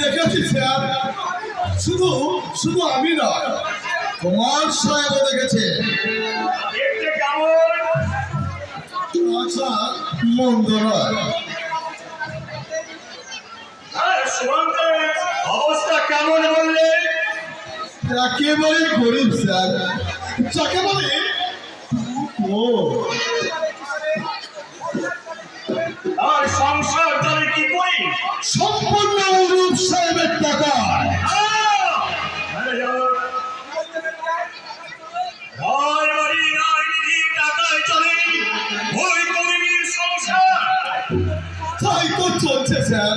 দেখেছি স্যার। শুধু শুধু আমি নয় তোমার সাহেবও দেখেছে। কেমন আচ্ছা মন্দ নয়। অবস্থা কেমন বললে? একেবারে গরিব স্যার যাকে বলে ও স্যার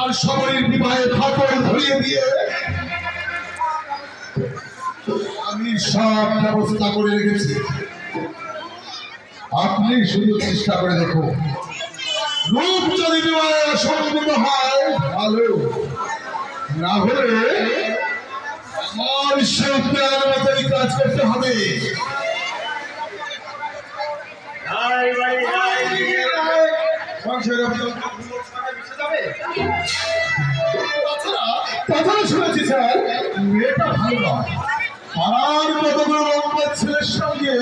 কি পার্শ্ববরীর বিবাহে ফাটল ধরিয়ে দিয়ে আমি সব ব্যবস্থা করে রেখেছি। আপনি শুধু চেষ্টা করে দেখুন। রূপ যদি বিবাহে সম্পূর্ণ হয় ভালো। না হলে আমার সেই প্ল্যান মতোই কাজ করতে হবে। নাই তাছাড়া শুনেছি স্যার। মেয়েটা ভালো পাড়ার কতগুলো লম্বা ছেলের সঙ্গে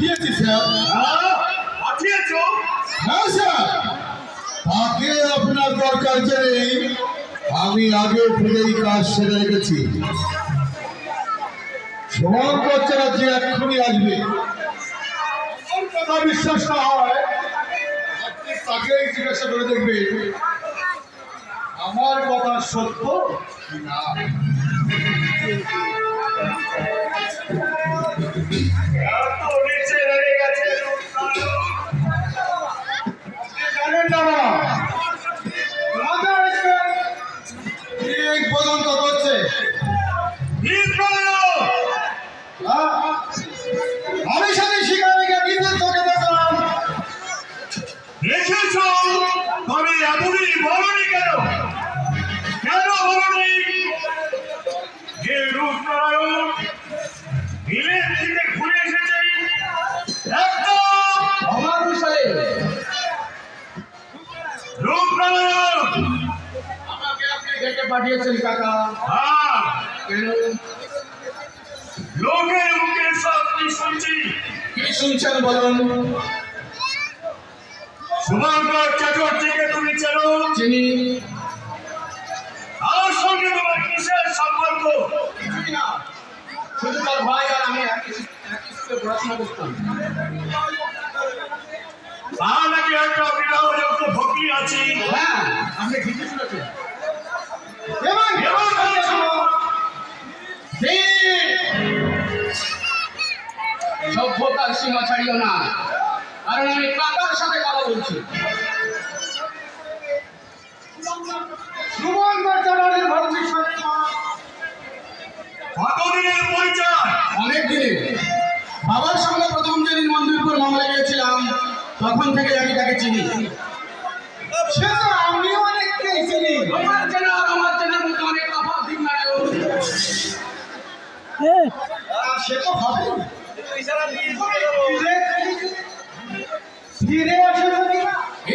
পাঠিয়েছি স্যার হ্যাঁ হ্যাঁ স্যার। তাকে আপনার দরকার জেনেই আমি আগে থেকেই কাজ সেরে রেখেছি। সমান বাচ্চারা যে এক্ষুনি আসবে। কথা বিশ্বাস না হয় আপনি তাকেই জিজ্ঞাসা করে দেখবেন। আমার কথা সত্য? কি না। তবে এমনই বলনি কেন? কেন বলনি? যে রূপনারায়ণ বিলেত থেকে ঘুরে এসেছে একদম আমার রূপনারায়ণ! আমাকে আপনি ডেকে পাঠিয়েছেন কাকা। হ্যাঁ। কেন? লোকের মুখে সব কি শুনছি? কি শুনছেন বলুন? শুভঙ্কর চ্যাটার্জিকে তুমি চেনো? চিনি তার সঙ্গে তোমার কিসের সম্পর্ক? কিছুই না। শুধু তার ভাই আর আমি একই একই স্কুলে পড়াশোনা করতাম। তা নাকি একটা বিবাহযোগ্য ভক্তি আছে। হ্যাঁ আপনি ঠিকই শুনেছেন। এবং এবং সভ্যতার সীমা ছাড়িও না। কারণ আমি কাকার সাথে কথা বলছি। সুমন কতদিনের পরিচয়। অনেক দিনের। বাবার সঙ্গে প্রথম যেদিন মন্দিরপুর মামলা গিয়েছিলাম তখন থেকে আমি তাকে চিনি। সে আমিও অনেককে চিনি। আর আমার চেনার মধ্যে অনেক তফাৎ দিন আর সে তো হবে ফিরে আসে না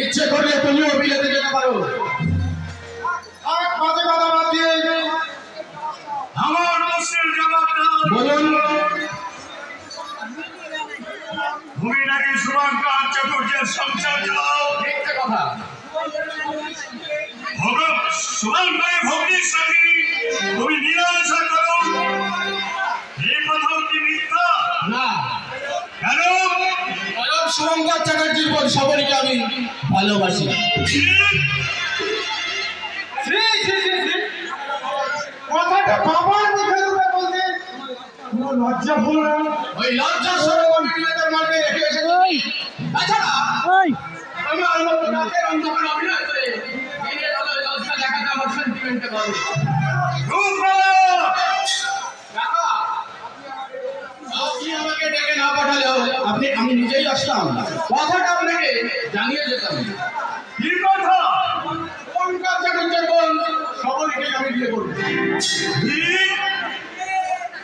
ইচ্ছে করলে তুমিও বিলেতে যেতে পারো। বাজে কথা বাদ দিয়ে আমার প্রশ্নের জবাবটা বলুন। তুমি নাকি শুভঙ্কর চতুর্থের সংসার চালাও কথা। ভগব শুভঙ্করের ভগ্নির সঙ্গে তুমি নিরাশা করো এই প্রথম কি মিথ্যা না কেন কারণ শুভঙ্কর চ্যাটার্জির পর সবারই আমি ভালোবাসি। কথাটা বাবার মুখে বলতে কোনো লজ্জা না? ওই লজ্জার সরবন বিলেতের মাঠে রেখে এসেছি তাছাড়া আমার মতো নাচের অন্ধকার অভিনয় করে দিনের আলোয় লজ্জা দেখাতে আমার সেন্টিমেন্টে বলে রূপকলা! আমি নিজেই আসতাম। কথাটা আপনাকে জানিয়ে যেতাম। কথা পঙ্কজ চ্যাটার্জের বোন সকলকে আমি বিয়ে করব।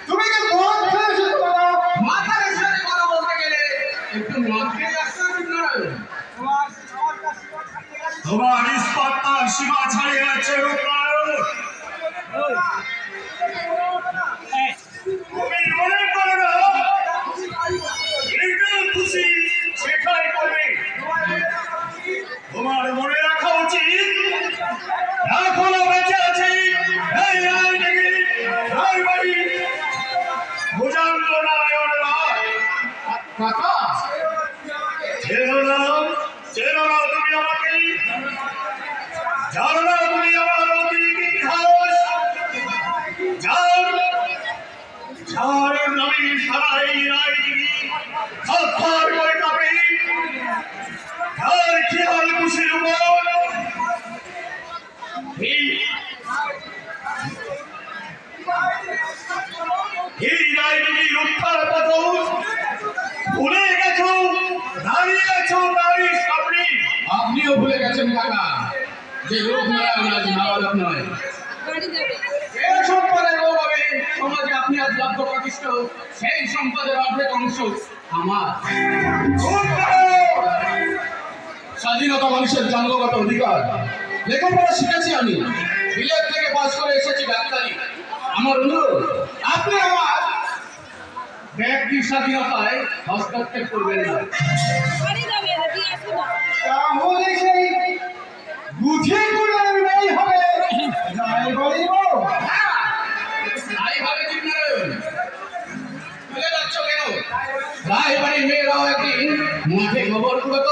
তুমি কি মদ খেয়েছো তোমরা মাথার সাথে কথা বলতে গেলে একটু মদ খেয়ে আসতে তোমার ইস্পাত্তার সীমা ছাড়িয়ে যাচ্ছে রূপনারায়ণ কাকা চেনো না চেনো না তুমি আমাকে জানো না তুমি আমার অতীত ইতিহাস যার যার নবী সারাই কাঁপে যার খেয়াল খুশির উপর ভুলে কাকা যে রূপ নারায়ণ আজ নাবালক নয়। যে সম্পদের গৌরবে সমাজে আপনি আজ লব্ধ প্রতিষ্ঠ সেই সম্পদের অর্ধেক অংশ আমার। স্বাধীনতা মানুষের জন্মগত অধিকার। লেখাপড়া শিখেছি আমি। বিলেত থেকে পাস করে এসেছি ডাক্তারি। আমার অনুরোধ আপনি আমার ব্যক্তি স্বাধীনতায় হস্তক্ষেপ করবেন না। না। তাহলে সেই বুঝে হবে। নাই বলিব। ঠিক যাচ্ছ কেন? বাড়ির মেয়েরাও একদিন মাঠে গোবর কুড়োতো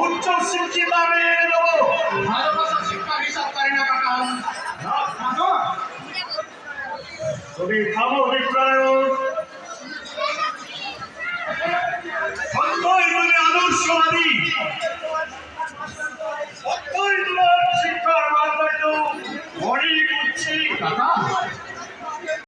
উচ্চ শিক্ষিত আমি দেবো শিক্ষা হিসাব করি না কাকা। তুমি থামো বিক্রয় শিক্ষার মাধ্যম। অনেক উচ্চে কাকা